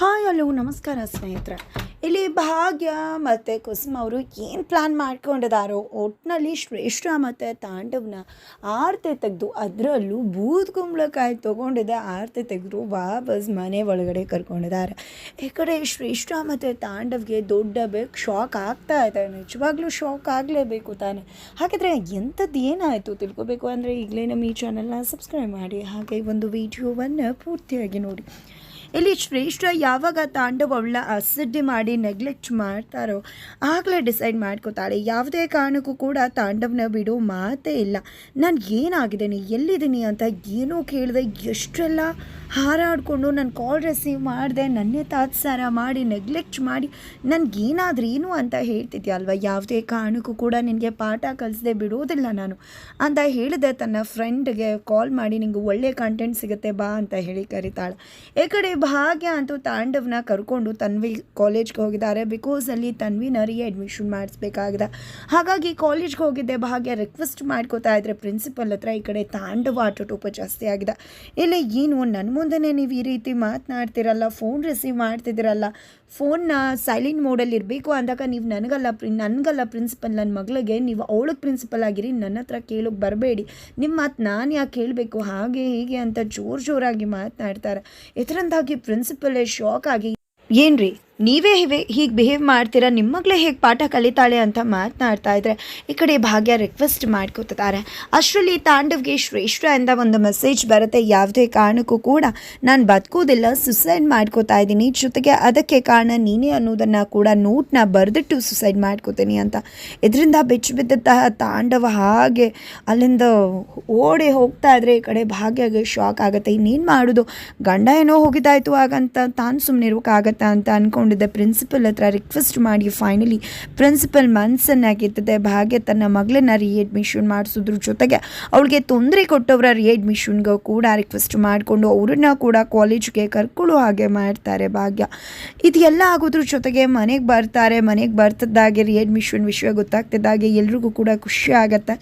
Hi, hello, ನಮಸ್ಕಾರ ಸ್ನೇಹಿತರೆ. ಇಲ್ಲಿ ಭಾಗ್ಯ ಮತ್ತು ಕುಸುಮ ಅವರು ಏನು ಪ್ಲ್ಯಾನ್ ಮಾಡ್ಕೊಂಡಿದ್ದಾರೋ ಒಟ್ಟಿನಲ್ಲಿ ಶ್ರೇಷ್ಠ ಮತ್ತು ತಾಂಡವನ ಆರತಿ ತೆಗೆದು ಅದರಲ್ಲೂ ಬೂದ್ ಕುಂಬಳಕಾಯಿ ತೊಗೊಂಡಿದ್ದೆ ಆರತಿ ತೆಗೆದು ವಾಪಸ್ ಮನೆ ಒಳಗಡೆ ಕರ್ಕೊಂಡಿದ್ದಾರೆ. ಈ ಕಡೆ ಶ್ರೇಷ್ಠ ಮತ್ತು ತಾಂಡವ್ಗೆ ದೊಡ್ಡ ಬೇಕು ಶಾಕ್ ಆಗ್ತಾ ಇದೆ. ನಿಜವಾಗ್ಲೂ ಶಾಕ್ ಆಗಲೇಬೇಕು ತಾನೆ. ಹಾಗಾದರೆ ಎಂಥದ್ದು ಏನಾಯಿತು ತಿಳ್ಕೊಬೇಕು ಅಂದರೆ ಈಗಲೇ ನಮ್ಮ ಈ ಚಾನಲ್ನ ಸಬ್ಸ್ಕ್ರೈಬ್ ಮಾಡಿ. ಹಾಗೆ ಒಂದು ವಿಡಿಯೋವನ್ನು ಪೂರ್ತಿಯಾಗಿ ನೋಡಿ. ಇಲ್ಲಿ ಶ್ರೇಷ್ಠ ಯಾವಾಗ ತಾಂಡವ ಅವಳ ಅಸಡ್ಡೆ ಮಾಡಿ ನೆಗ್ಲೆಕ್ಟ್ ಮಾಡ್ತಾರೋ, ಆಗಲೇ ಡಿಸೈಡ್ ಮಾಡ್ಕೋತಾಳೆ. ಯಾವುದೇ ಕಾರಣಕ್ಕೂ ಕೂಡ ತಾಂಡವನ ಬಿಡೋ ಮಾತೇ ಇಲ್ಲ. ನಾನು ಏನಾಗಿದ್ದೀನಿ, ಎಲ್ಲಿದ್ದೀನಿ ಅಂತ ಏನೂ ಕೇಳಿದೆ, ಎಷ್ಟೆಲ್ಲ ಹಾರಾಡಿಕೊಂಡು ನಾನು ಕಾಲ್ ರಿಸೀವ್ ಮಾಡಿದೆ, ನನ್ನೇ ತಾತ್ಸಾರ ಮಾಡಿ ನೆಗ್ಲೆಕ್ಟ್ ಮಾಡಿ, ನನಗೇನಾದ್ರೂ ಏನು ಅಂತ ಹೇಳ್ತಿದ್ಯಲ್ವ? ಯಾವುದೇ ಕಾರಣಕ್ಕೂ ಕೂಡ ನಿನಗೆ ಪಾಠ ಕಲಿಸದೆ ಬಿಡೋದಿಲ್ಲ ನಾನು. ಅಂತ ಹೇಳಿದೆ, ತನ್ನ ಫ್ರೆಂಡ್ಗೆ ಕಾಲ್ ಮಾಡಿ, ನಿಂಗೆ ಒಳ್ಳೆ ಕಂಟೆಂಟ್ ಸಿಗುತ್ತೆ, ಬಾ ಅಂತ ಹೇಳಿ ಕರಿತಾಳೆ. ಈ ಕಡೆ ಭಾಗ್ಯ ಅಂತೂ ತಾಂಡವನ ಕರ್ಕೊಂಡು ತನ್ವಿ ಕಾಲೇಜ್ಗೆ ಹೋಗಿದ್ದಾರೆ. ಬಿಕಾಸ್ ಅಲ್ಲಿ ತನ್ವಿನ ರೀ ಅಡ್ಮಿಷನ್ ಮಾಡಿಸ್ಬೇಕಾಗಿದೆ. ಹಾಗಾಗಿ ಕಾಲೇಜ್ಗೆ ಹೋಗಿದ್ದೆ, ಭಾಗ್ಯ ರಿಕ್ವೆಸ್ಟ್ ಮಾಡ್ಕೋತಾ ಇದ್ರೆ ಪ್ರಿನ್ಸಿಪಲ್ ಹತ್ರ ಈ ಕಡೆ ತಾಂಡವ ಆಟೋಟೋಪ ಜಾಸ್ತಿ ಆಗಿದೆ. ಇಲ್ಲ ಏನು ನನ್ನ ಮುಂದೆನೇ ನೀವು ಈ ರೀತಿ ಮಾತನಾಡ್ತಿರಲ್ಲ ಫೋನ್ ರಿಸೀವ್ ಮಾಡ್ತಿದ್ದೀರಲ್ಲ ಫೋನ್ನ ಸೈಲೆಂಟ್ ಮೋಡಲ್ಲಿ ಇರಬೇಕು ಅಂದಾಗ ನೀವು ನನಗಲ್ಲ ಪ್ರಿ, ನನಗಲ್ಲ ಪ್ರಿನ್ಸಿಪಲ್ ನನ್ನ ಮಗಳಿಗೆ ನೀವು ಅವಳಿಗೆ ಪ್ರಿನ್ಸಿಪಲ್ ಆಗಿರಿ, ನನ್ನ ಹತ್ರ ಕೇಳೋಕೆ ಬರಬೇಡಿ. ನಿಮ್ಮ ಮಾತು ನಾನು ಯಾಕೆ ಕೇಳಬೇಕು ಹಾಗೆ ಹೀಗೆ ಅಂತ ಜೋರು ಜೋರಾಗಿ ಮಾತನಾಡ್ತಾರೆ. ಇದರಿಂದಾಗಿ ಪ್ರಿನ್ಸಿಪಲೇ ಶಾಕ್ ಆಗಿ ಏನ್ರಿ? ನೀವೇ ಹೀಗೆ ಬಿಹೇವ್ ಮಾಡ್ತೀರಾ? ನಿಮ್ಮ ಮಗಳೇ ಹೇಗೆ ಪಾಠ ಕಲಿತಾಳೆ ಅಂತ ಮಾತನಾಡ್ತಾ ಇದ್ರೆ ಈ ಕಡೆ ಭಾಗ್ಯ ರಿಕ್ವೆಸ್ಟ್ ಮಾಡ್ಕೋತಿದ್ದಾರೆ. ಅಷ್ಟರಲ್ಲಿ ತಾಂಡವ್ಗೆ ಶ್ರೇಷ್ಠ ಎಂದ ಒಂದು ಮೆಸೇಜ್ ಬರುತ್ತೆ. ಯಾವುದೇ ಕಾರಣಕ್ಕೂ ಕೂಡ ನಾನು ಬದುಕೋದಿಲ್ಲ ಸುಸೈಡ್ ಮಾಡ್ಕೋತಾ ಇದ್ದೀನಿ. ಜೊತೆಗೆ ಅದಕ್ಕೆ ಕಾರಣ ನೀನೇ ಅನ್ನೋದನ್ನು ಕೂಡ ನೋಟ್ನ ಬರೆದಿಟ್ಟು ಸುಸೈಡ್ ಮಾಡ್ಕೋತೀನಿ ಅಂತ. ಇದರಿಂದ ಬೆಚ್ಚು ಬಿದ್ದಂತಹ ತಾಂಡವ ಹಾಗೆ ಅಲ್ಲಿಂದ ಓಡಿ ಹೋಗ್ತಾ ಇದ್ರೆ ಈ ಕಡೆ ಭಾಗ್ಯಗೆ ಶಾಕ್ ಆಗುತ್ತೆ. ಇನ್ನೇನು ಮಾಡೋದು? ಗಂಡ ಏನೋ ಹೋಗಿದ್ದಾಯ್ತು ಆಗಂತ ತಾನು ಸುಮ್ಮನೆ ಇರೋಕ್ಕಾಗತ್ತಾ ಅಂತ ಅಂದ್ಕೊಂಡಿದ್ದೆ ಪ್ರಿನ್ಸಿಪಲ್ ಹತ್ರ ರಿಕ್ವೆಸ್ಟ್ ಮಾಡಿ ಫೈನಲಿ ಪ್ರಿನ್ಸಿಪಲ್ ಮನಸ್ಸನ್ನಾಗಿರ್ತದೆ ಭಾಗ್ಯ ತನ್ನ ಮಗಳನ್ನ ರಿಅಡ್ಮಿಷನ್ ಮಾಡಿಸೋದ್ರ ಜೊತೆಗೆ ಅವಳಿಗೆ ತೊಂದರೆ ಕೊಟ್ಟವರ ರಿಅಡ್ಮಿಷನ್ಗೂ ಕೂಡ ರಿಕ್ವೆಸ್ಟ್ ಮಾಡಿಕೊಂಡು ಅವರನ್ನ ಕೂಡ ಕಾಲೇಜ್ಗೆ ಕರ್ಕೊಳ್ಳೋ ಹಾಗೆ ಮಾಡ್ತಾರೆ ಭಾಗ್ಯ. ಇದೆಲ್ಲ ಆಗೋದ್ರ ಜೊತೆಗೆ ಮನೆಗೆ ಬರ್ತಾರೆ, ಮನೆಗೆ ಬರ್ತಿದ್ದಾಗೆ ರಿಅಡ್ಮಿಷನ್ ವಿಷಯ ಗೊತ್ತಾಗ್ತಿದ್ದಾಗೆ ಎಲ್ರಿಗೂ ಕೂಡ ಖುಷಿ ಆಗುತ್ತೆ.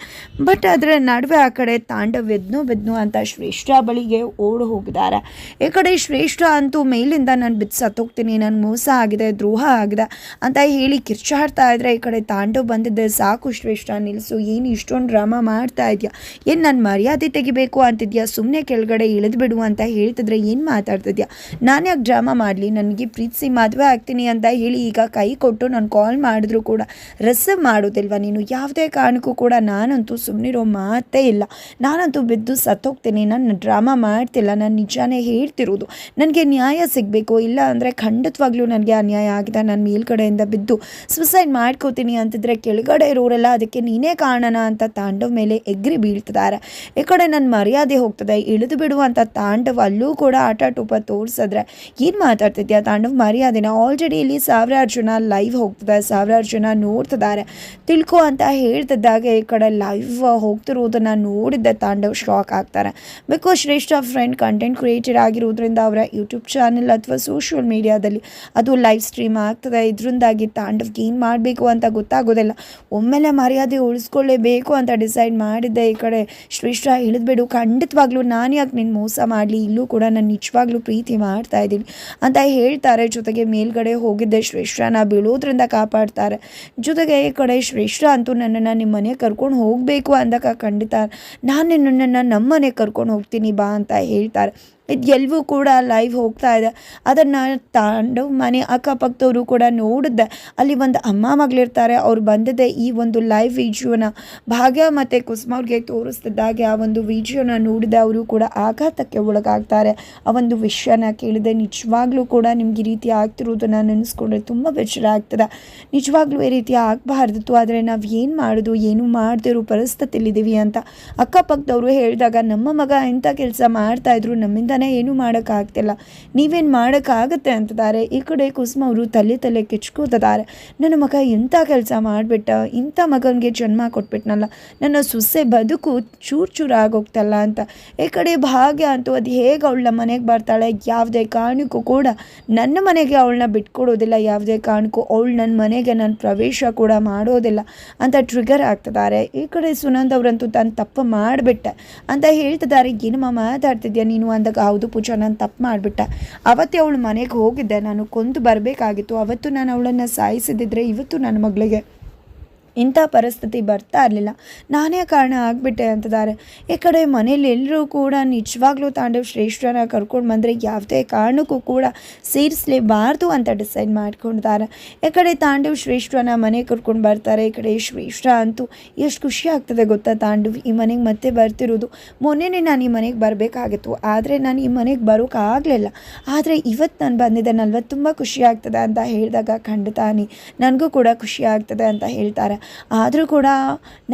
ಬಟ್ ಅದರ ನಡುವೆ ಆ ಕಡೆ ತಾಂಡವ್ ಎದ್ನೋ ಬೆದ್ನೋ ಅಂತ ಶ್ರೇಷ್ಠ ಬಳಿಗೆ ಓಡಿ ಹೋಗಿದ್ದಾರೆ. ಈ ಕಡೆ ಶ್ರೇಷ್ಠ ಅಂತೂ ಮೇಲಿಂದ ನಾನು ಬಿದ್ದು ಸತ್ತೋಗ್ತೀನಿ ನನ್ನ ಮೋಸ ಆಗಿದೆ, ದ್ರೋಹ ಆಗಿದೆ ಅಂತ ಹೇಳಿ ಕಿರ್ಚಾಡ್ತಾ ಇದ್ರೆ ಈ ಕಡೆ ತಾಂಡವ್ ಬಂದಿದ್ದೆ. ಸಾಕು ಶ್ರೇಷ್ಠ ನಿಲ್ಲಿಸು ಏನು ಇಷ್ಟೊಂದು ಡ್ರಾಮಾ ಮಾಡ್ತಾ ಇದೆಯಾ? ಏನು ನನ್ನ ಮರ್ಯಾದೆ ತೆಗಿಬೇಕು ಅಂತಿದ್ಯಾ? ಸುಮ್ಮನೆ ಕೆಳಗಡೆ ಇಳಿದ್ಬಿಡು ಅಂತ ಹೇಳ್ತಿದ್ರೆ ಏನು ಮಾತಾಡ್ತಿದ್ಯಾ? ನಾನು ಯಾಕೆ ಡ್ರಾಮಾ ಮಾಡಲಿ? ನನಗೆ ಪ್ರೀತಿಸಿ ಮದುವೆ ಆಗ್ತೀನಿ ಅಂತ ಹೇಳಿ ಈಗ ಕೈ ಕೊಟ್ಟು ನಾನು ಕಾಲ್ ಮಾಡಿದ್ರು ಕೂಡ. ರಿಸೀವ್ ಮಾಡೋದಿಲ್ವಾ ನೀನು? ಯಾವುದೇ ಕಾರಣಕ್ಕೂ ಕೂಡ ನಾನಂತೂ ಸುಮ್ಮನಿರೋ ಮಾತೇ ಇಲ್ಲ. ನಾನಂತೂ ಬಿದ್ದು ಸತ್ತೋಗ್ತೀನಿ. ನಾನು ಡ್ರಾಮಾ ಮಾಡ್ತಿಲ್ಲ. ನಾನು ನಿಜಾನೇ ಹೇಳ್ತಿರೋದು. ನನಗೆ ನ್ಯಾಯ ಸಿಗಬೇಕು. ಇಲ್ಲ ಅಂದರೆ ಖಂಡಿತವಾಗ್ಲೂ ನನಗೆ ಅನ್ಯಾಯ ಆಗಿದೆ, ನಾನು ಮೇಲ್ಗಡೆಯಿಂದ ಬಿದ್ದು ಸುಸೈಡ್ ಮಾಡ್ಕೋತೀನಿ ಅಂತಿದ್ರೆ ಕೆಳಗಡೆ ಇರೋರೆಲ್ಲ ಅದಕ್ಕೆ ನೀನೇ ಕಾರಣನ ಅಂತ ತಾಂಡವ್ ಮೇಲೆ ಎಗ್ರಿ ಬೀಳ್ತಿದ್ದಾರೆ. ಈ ಕಡೆ ನನ್ನ ಮರ್ಯಾದೆ ಹೋಗ್ತದೆ, ಇಳಿದು ಬಿಡುವಂಥ ತಾಂಡವ ತಾಂಡವ್ ಅಲ್ಲೂ ಕೂಡ ಆಟ ಟೂಪ ತೋರಿಸಿದ್ರೆ ಏನು ಮಾತಾಡ್ತಿದ್ಯಾ ತಾಂಡವ್? ಮರ್ಯಾದೆನ ಆಲ್ರೆಡಿ ಇಲ್ಲಿ ಸಾವಿರಾರು ಜನ ಲೈವ್ ಹೋಗ್ತದೆ ಸಾವಿರಾರು ಜನ ನೋಡ್ತಿದ್ದಾರೆ. ತಿಳ್ಕೊ ಅಂತ ಹೇಳ್ತಿದ್ದಾಗ ಈ ಕಡೆ ಲೈವ್ ಹೋಗ್ತಿರೋದನ್ನ ನೋಡಿದ್ದೆ ತಾಂಡವ್ ಶಾಕ್ ಆಗ್ತಾರೆ. Because Shreshta friend content creator ಆಗಿರೋದ್ರಿಂದ ಅವರ ಯೂಟ್ಯೂಬ್ ಚಾನೆಲ್ ಅಥವಾ ಸೋಷಿಯಲ್ ಮೀಡಿಯಾದಲ್ಲಿ ಅದು ಲೈವ್ ಸ್ಟ್ರೀಮ್ ಆಗ್ತದೆ, ಇದರಿಂದಾಗಿ ತಾಂಡವ್ಗೆ ಏನು ಮಾಡಬೇಕು ಅಂತ ಗೊತ್ತಾಗೋದಿಲ್ಲ. ಒಮ್ಮೆಲೆ ಮರ್ಯಾದೆ ಉಳಿಸ್ಕೊಳ್ಳೇಬೇಕು ಅಂತ ಡಿಸೈಡ್ ಮಾಡಿದ್ದೆ ಈ ಕಡೆ. ಶ್ರೇಷ್ಠ ಇಳಿದ್ಬಿಡು ಖಂಡಿತವಾಗ್ಲೂ ನಾನು ಯಾಕೆ ನಿನ್ನ ಮೋಸ ಮಾಡಲಿ? ಇಲ್ಲೂ ಕೂಡ ನಾನು ನಿಜವಾಗ್ಲೂ ಪ್ರೀತಿ ಮಾಡ್ತಾ ಇದ್ದೀನಿ ಅಂತ ಹೇಳ್ತಾರೆ. ಜೊತೆಗೆ ಮೇಲ್ಗಡೆ ಹೋಗಿದ್ದೆ, ಶ್ರೇಷ್ಠನ ಬೀಳೋದ್ರಿಂದ ಕಾಪಾಡ್ತಾರೆ. ಜೊತೆಗೆ ಈ ಕಡೆ ಶ್ರೇಷ್ಠ ಅಂತೂ ನನ್ನನ್ನು ನಿಮ್ಮ ಮನೆಗೆ ಕರ್ಕೊಂಡು ಹೋಗಬೇಕು ಅಂದಾಗ ಖಂಡಿತ ನಾನು ನಿನ್ನನ್ನು ನಮ್ಮ ಮನೆಗೆ ಕರ್ಕೊಂಡು ಹೋಗ್ತೀನಿ ಬಾ ಅಂತ ಹೇಳ್ತಾರೆ. ಇದು ಎಲ್ಲವೂ ಕೂಡ ಲೈವ್ ಹೋಗ್ತಾ ಇದೆ. ಅದನ್ನು ತಾಂಡು ಮನೆ ಅಕ್ಕಪಕ್ಕದವರು ಕೂಡ ನೋಡಿದ್ದೆ. ಅಲ್ಲಿ ಒಂದು ಅಮ್ಮ ಮಗಳಿರ್ತಾರೆ. ಅವ್ರು ಬಂದಿದ್ದೆ ಈ ಒಂದು ಲೈವ್ ವಿಡಿಯೋನ ಭಾಗ್ಯ ಮತ್ತು ಕುಸುಮ ಅವ್ರಿಗೆ ತೋರಿಸ್ತಿದ್ದಾಗೆ ಆ ಒಂದು ವಿಡಿಯೋನ ನೋಡಿದೆ ಅವರು ಕೂಡ ಆಘಾತಕ್ಕೆ ಒಳಗಾಗ್ತಾರೆ. ಆ ಒಂದು ವಿಷಯನ ಕೇಳಿದೆ ನಿಜವಾಗ್ಲೂ ಕೂಡ ನಿಮ್ಗೆ ಈ ರೀತಿ ಆಗ್ತಿರೋದನ್ನು ನೆನೆಸ್ಕೊಂಡ್ರೆ ತುಂಬ ಬೆಚ್ಚರ ಆಗ್ತದೆ. ನಿಜವಾಗ್ಲೂ ಈ ರೀತಿ ಆಗಬಾರ್ದಿತ್ತು. ಆದರೆ ನಾವು ಏನು ಮಾಡೋದು, ಏನು ಮಾಡದಿರೋ ಪರಿಸ್ಥಿತಿಲಿದ್ದೀವಿ ಅಂತ ಅಕ್ಕಪಕ್ಕದವರು ಹೇಳಿದಾಗ, ನಮ್ಮ ಮಗ ಎಂಥ ಕೆಲಸ ಮಾಡ್ತಾಯಿದ್ರು ನಮ್ಮಿಂದನೇ ಏನೂ ಮಾಡೋಕ್ಕಾಗ್ತಿಲ್ಲ. ನೀವೇನು ಮಾಡೋಕ್ಕಾಗತ್ತೆ ಅಂತಿದ್ದಾರೆ. ಈ ಕಡೆ ಕುಸುಮ ಅವರು ತಲೆ ತಲೆ ಕೆಚ್ಕೋತಿದ್ದಾರೆ. ನನ್ನ ಮಗ ಎಂಥ ಕೆಲಸ ಮಾಡಿಬಿಟ್ಟ? ಇಂಥ ಮಗನಿಗೆ ಜನ್ಮ ಕೊಟ್ಬಿಟ್ನಲ್ಲ. ನನ್ನ ಸೊಸೆ ಬದುಕು ಚೂರು ಚೂರು ಆಗೋಗ್ತಲ್ಲ ಅಂತ. ಈ ಕಡೆ ಭಾಗ್ಯ ಅಂತೂ ಅದು ಹೇಗೆ ಅವಳನ್ನ ಮನೆಗೆ ಬರ್ತಾಳೆ? ಯಾವುದೇ ಕಾರಣಕ್ಕೂ ಕೂಡ ನನ್ನ ಮನೆಗೆ ಅವಳನ್ನ ಬಿಟ್ಕೊಡೋದಿಲ್ಲ. ಯಾವುದೇ ಕಾರಣಕ್ಕೂ ಅವಳು ನನ್ನ ಮನೆಗೆ ನಾನು ಪ್ರವೇಶ ಕೂಡ ಮಾಡೋದಿಲ್ಲ ಅಂತ ಟ್ರಿಗರ್ ಆಗ್ತಿದ್ದಾರೆ. ಈ ಕಡೆ ಸುನಂದ್ ಅವರಂತೂ ತಾನು ತಪ್ಪು ಮಾಡಿಬಿಟ್ಟೆ ಅಂತ ಹೇಳ್ತಿದ್ದಾರೆ. ಏನಮ್ಮ ಮಾತಾಡ್ತಿದ್ಯಾ ನೀನು ಅಂದಾಗ ಹೌದು ಪೂಜಾ, ನಾನು ತಪ್ಪು ಮಾಡಿಬಿಟ್ಟೆ. ಅವತ್ತೇ ಅವಳು ಮನೆಗೆ ಹೋಗಿದ್ದೆ. ನಾನು ಕೊಂದು ಬರಬೇಕಾಗಿತ್ತು. ಅವತ್ತು ನಾನು ಅವಳನ್ನು ಸಾಯಿಸಿದಿದ್ರೆ ಇವತ್ತು ನನ್ನ ಮಗಳಿಗೆ ಇಂಥ ಪರಿಸ್ಥಿತಿ ಬರ್ತಾ ಇರಲಿಲ್ಲ. ನಾನೇ ಕಾರಣ ಆಗಿಬಿಟ್ಟೆ ಅಂತಿದ್ದಾರೆ ಈ ಕಡೆ ಮನೇಲಿ ಎಲ್ಲರೂ ಕೂಡ ನಿಜವಾಗ್ಲೂ ತಾಂಡವ್ ಶ್ರೇಷ್ಠನ ಕರ್ಕೊಂಡು ಬಂದರೆ ಯಾವುದೇ ಕಾರಣಕ್ಕೂ ಕೂಡ ಸೇರಿಸಲೇಬಾರ್ದು ಅಂತ ಡಿಸೈಡ್ ಮಾಡ್ಕೊಂಡಿದ್ದಾರೆ ಈ ಕಡೆ ತಾಂಡವ್ ಶ್ರೇಷ್ಠನ ಮನೆ ಕರ್ಕೊಂಡು ಬರ್ತಾರೆ, ಈ ಕಡೆ ಶ್ರೇಷ್ಠ ಅಂತೂ ಎಷ್ಟು ಖುಷಿ ಆಗ್ತದೆ ಗೊತ್ತಾ ತಾಂಡವ್? ಈ ಮನೆಗೆ ಮತ್ತೆ ಬರ್ತಿರೋದು. ಮೊನ್ನೆನೇ ನಾನು ಈ ಮನೆಗೆ ಬರಬೇಕಾಗಿತ್ತು. ಆದರೆ ನಾನು ಈ ಮನೆಗೆ ಬರೋಕ್ಕಾಗಲಿಲ್ಲ ಆದರೆ ಇವತ್ತು ನಾನು ಬಂದಿದ್ದೇನಲ್ವ ತುಂಬ ಖುಷಿ ಆಗ್ತದೆ ಅಂತ ಹೇಳಿದಾಗ ಖಂಡಿತ ನೀ. ನನಗೂ ಕೂಡ ಖುಷಿ ಆಗ್ತದೆ ಅಂತ ಹೇಳ್ತಾರೆ. ಆದರೂ ಕೂಡ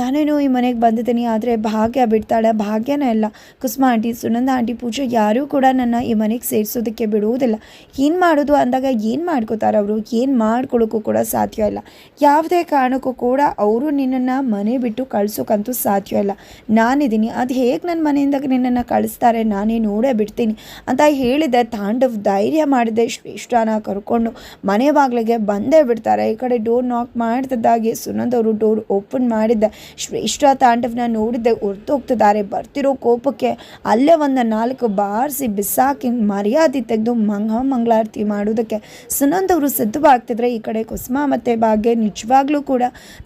ನಾನೇನು ಈ ಮನೆಗೆ ಬಂದಿದ್ದೀನಿ, ಆದರೆ ಭಾಗ್ಯ ಬಿಡ್ತಾಳೆ, ಭಾಗ್ಯನೇ ಇಲ್ಲ. ಕುಸುಮ ಆಂಟಿ, ಸುನಂದ ಆಂಟಿ, ಪೂಜೆ, ಯಾರೂ ಕೂಡ ನನ್ನ ಈ ಮನೆಗೆ ಸೇರಿಸೋದಕ್ಕೆ ಬಿಡುವುದಿಲ್ಲ. ಏನು ಮಾಡೋದು ಅಂದಾಗ ಏನು ಮಾಡ್ಕೋತಾರೆ ಅವರು? ಏನು ಮಾಡ್ಕೊಳ್ಳೋಕ್ಕೂ ಕೂಡ ಸಾಧ್ಯ ಇಲ್ಲ. ಯಾವುದೇ ಕಾರಣಕ್ಕೂ ಕೂಡ ಅವರು ನಿನ್ನನ್ನು ಮನೆ ಬಿಟ್ಟು ಕಳ್ಸೋಕ್ಕಂತೂ ಸಾಧ್ಯ ಇಲ್ಲ. ನಾನಿದ್ದೀನಿ, ಅದು ಹೇಗೆ ನನ್ನ ಮನೆಯಿಂದ ನಿನ್ನನ್ನು ಕಳಿಸ್ತಾರೆ? ನಾನೇ ನೋಡೇ ಬಿಡ್ತೀನಿ ಅಂತ ಹೇಳಿದೆ, ತಾಂಡವ್ ಧೈರ್ಯ ಮಾಡಿದೆ, ಶ್ರೇಷ್ಠನ ಕರ್ಕೊಂಡು ಮನೆ ಬಾಗಿಲಿಗೆ ಬಂದೇ ಬಿಡ್ತಾರೆ. ಈ ಕಡೆ ಡೋರ್ ನಾಕ್ ಮಾಡ್ತಿದ್ದಾಗೆ ಸುನಂದ್ ಅವರು ಡೋರ್ ಓಪನ್ ಮಾಡಿದ್ದೆ. ಶ್ರೇಷ್ಠ ತಾಂಡವನ ನೋಡಿದ್ದೆ ಹೊರ್ತೋಗ್ತಿದ್ದಾರೆ ಬರ್ತಿರೋ ಕೋಪಕ್ಕೆ ಅಲ್ಲೇ ಒಂದು ನಾಲ್ಕು ಬಾರಿಸಿ ಬಿಸಾಕಿ ಮರ್ಯಾದೆ ತೆಗೆದು ಮಂಗ ಮಂಗಳಾರತಿ ಮಾಡೋದಕ್ಕೆ ಸುನಂದ್ ಅವರು ಸಿದ್ಧವಾಗ್ತಿದ್ರೆ ಈ ಕಡೆ ಕುಸುಮ ಮತ್ತು ಭಾಗ್ಯ ನಿಜವಾಗ್ಲೂ ಕೂಡ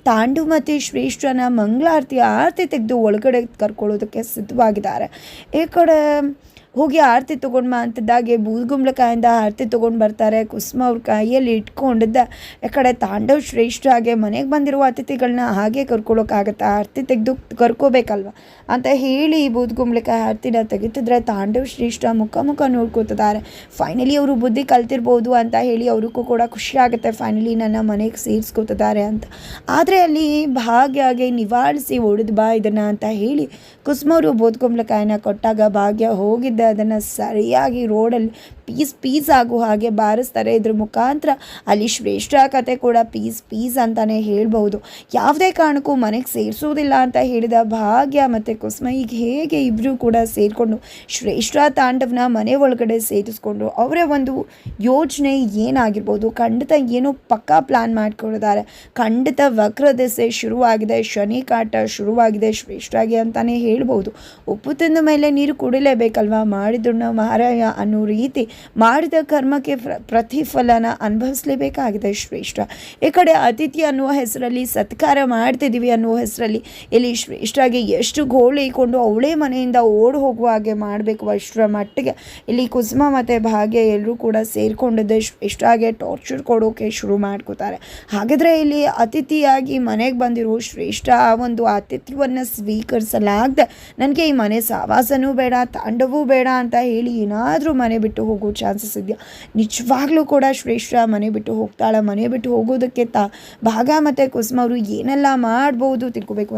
ತಾಂಡು ಮತ್ತು ಶ್ರೇಷ್ಠನ ಮಂಗಳಾರತಿ ಆರತಿ ತೆಗೆದು ಒಳಗಡೆ ಕರ್ಕೊಳ್ಳೋದಕ್ಕೆ ಸಿದ್ಧವಾಗಿದ್ದಾರೆ. ಈ ಕಡೆ ಹೋಗಿ ಆರತಿ ತೊಗೊಂಡು ಬಾ ಅಂತಿದ್ದಾಗೆ ಬೂದ್ಗುಂಬ್ಳಕಾಯಿಂದ ಆರತಿ ತೊಗೊಂಡು ಬರ್ತಾರೆ. ಕುಸುಮ ಅವ್ರ ಕೈಯಲ್ಲಿ ಇಟ್ಕೊಂಡಿದ್ದ ಈ ಕಡೆ ತಾಂಡವ್ ಶ್ರೇಷ್ಠ ಹಾಗೆ ಮನೆಗೆ ಬಂದಿರುವ ಅತಿಥಿಗಳನ್ನ ಹಾಗೆ ಕರ್ಕೊಳ್ಳೋಕ್ಕಾಗತ್ತೆ ಆರತಿ ತೆಗೆದು ಕರ್ಕೋಬೇಕಲ್ವ? ಅಂತ ಹೇಳಿ ಬೂದ್ಗುಂಬ್ಳಕಾಯಿ ಆರತಿನ ತೆಗಿತಿದ್ರೆ ತಾಂಡವ್ ಶ್ರೇಷ್ಠ ಮುಖ ಮುಖ ನೋಡ್ಕೋತಿದ್ದಾರೆ. ಫೈನಲಿ ಅವರು ಬುದ್ಧಿ ಕಲ್ತಿರ್ಬೋದು ಅಂತ ಹೇಳಿ ಅವ್ರಿಗೂ ಕೂಡ ಖುಷಿ ಆಗುತ್ತೆ. ಫೈನಲಿ ನನ್ನ ಮನೆಗೆ ಸೇರಿಸ್ಕೋತಿದ್ದಾರೆ ಅಂತ. ಆದರೆ ಅಲ್ಲಿ ಭಾಗ್ಯಗೆ ನಿವಾರಿಸಿ ಒಡೆದು ಬಾ ಇದನ್ನು ಅಂತ ಹೇಳಿ ಕುಸುಮವರು ಬೂದ್ಗುಂಬ್ಳಕಾಯಿನ ಕೊಟ್ಟಾಗ ಭಾಗ್ಯ ಹೋಗಿದ್ದೆ ಅದನ್ನು ಸರಿಯಾಗಿ ರೋಡಲ್ಲಿ ಪೀಸ್ ಪೀಸ್ ಆಗೋ ಹಾಗೆ ಬಾರಿಸ್ತಾರೆ. ಇದ್ರ ಮುಖಾಂತರ ಅಲ್ಲಿ ಶ್ರೇಷ್ಠ ಕತೆ ಕೂಡ ಪೀಸ್ ಪೀಸ್ ಅಂತಲೇ ಹೇಳ್ಬೋದು ಯಾವುದೇ ಕಾರಣಕ್ಕೂ ಮನೆಗೆ ಸೇರಿಸೋದಿಲ್ಲ ಅಂತ ಹೇಳಿದ ಭಾಗ್ಯ ಮತ್ತು ಕುಸುಮ ಈಗ ಹೇಗೆ ಇಬ್ಬರೂ ಕೂಡ ಸೇರಿಕೊಂಡು ಶ್ರೇಷ್ಠ ತಾಂಡವನ ಮನೆ ಒಳಗಡೆ ಸೇರಿಸ್ಕೊಂಡು ಅವರೇ ಒಂದು ಯೋಜನೆ ಏನಾಗಿರ್ಬೋದು, ಖಂಡಿತ ಏನೋ ಪಕ್ಕಾ ಪ್ಲ್ಯಾನ್ ಮಾಡ್ಕೊಂಡಿದ್ದಾರೆ. ಖಂಡಿತ ವಕ್ರ ದೆಸೆ ಶುರುವಾಗಿದೆ, ಶನಿ ಕಾಟ ಶುರುವಾಗಿದೆ, ಶ್ರೇಷ್ಠಾಗಿ ಅಂತಲೇ ಹೇಳ್ಬೋದು ಉಪ್ಪು ತಿಂದ ಮೇಲೆ ನೀರು ಕುಡಿಲೇಬೇಕಲ್ವಾ ಮಾಡಿದ್ರು ಮಹಾರಾಯ ಅನ್ನೋ ರೀತಿ ಮಾಡಿದ ಕರ್ಮಕ್ಕೆ ಪ್ರ, ಪ್ರತಿಫಲನ ಅನುಭವಿಸಲೇಬೇಕಾಗಿದೆ ಶ್ರೇಷ್ಠ. ಈ ಕಡೆ ಅತಿಥಿ ಅನ್ನುವ ಹೆಸರಲ್ಲಿ ಸತ್ಕಾರ ಮಾಡ್ತಿದ್ದೀವಿ ಅನ್ನುವ ಹೆಸರಲ್ಲಿ ಇಲ್ಲಿ ಶ್ರೇಷ್ಠಾಗಿ ಎಷ್ಟು ಗೋಳಿಕೊಂಡು ಅವಳೇ ಮನೆಯಿಂದ ಓಡಿ ಹೋಗುವ ಹಾಗೆ ಮಾಡಬೇಕು ಅಷ್ಟರ ಮಟ್ಟಿಗೆ ಇಲ್ಲಿ ಕುಸುಮ ಮತ್ತು ಭಾಗ್ಯ ಎಲ್ಲರೂ ಕೂಡ ಸೇರಿಕೊಂಡಿದ್ದೆ. ಶ್ರೇಷ್ಠಾಗೆ ಟಾರ್ಚರ್ ಕೊಡೋಕೆ ಶುರು ಮಾಡ್ಕೋತಾರೆ. ಹಾಗಾದರೆ ಇಲ್ಲಿ ಅತಿಥಿಯಾಗಿ ಮನೆಗೆ ಬಂದಿರೋ ಶ್ರೇಷ್ಠ ಆ ಒಂದು ಆತಿಥ್ಯವನ್ನು ಸ್ವೀಕರಿಸಲಾಗದೆ, ನನಗೆ ಈ ಮನೆ ಸಾವಾಸನೂ ಬೇಡ, ತಾಂಡವೂ ಬೇಡ ಅಂತ ಹೇಳಿ ಏನಾದರೂ ಮನೆ ಬಿಟ್ಟು ಹೋಗೋ ಚಾನ್ಸಸ್ ಇದೆಯಾ? ನಿಜವಾಗ್ಲೂ ಕೂಡ ಶ್ರೇಷ್ಠ ಮನೆ ಬಿಟ್ಟು ಹೋಗ್ತಾಳೆ, ಮನೆ ಬಿಟ್ಟು ಹೋಗೋದಕ್ಕೆ ತಾ ಭಾಗ ಮತ್ತು ಕುಸುಮ ಅವರು ಏನೆಲ್ಲ ಮಾಡ್ಬೋದು ತಿಳ್ಕೊಬೇಕು ಅಂತ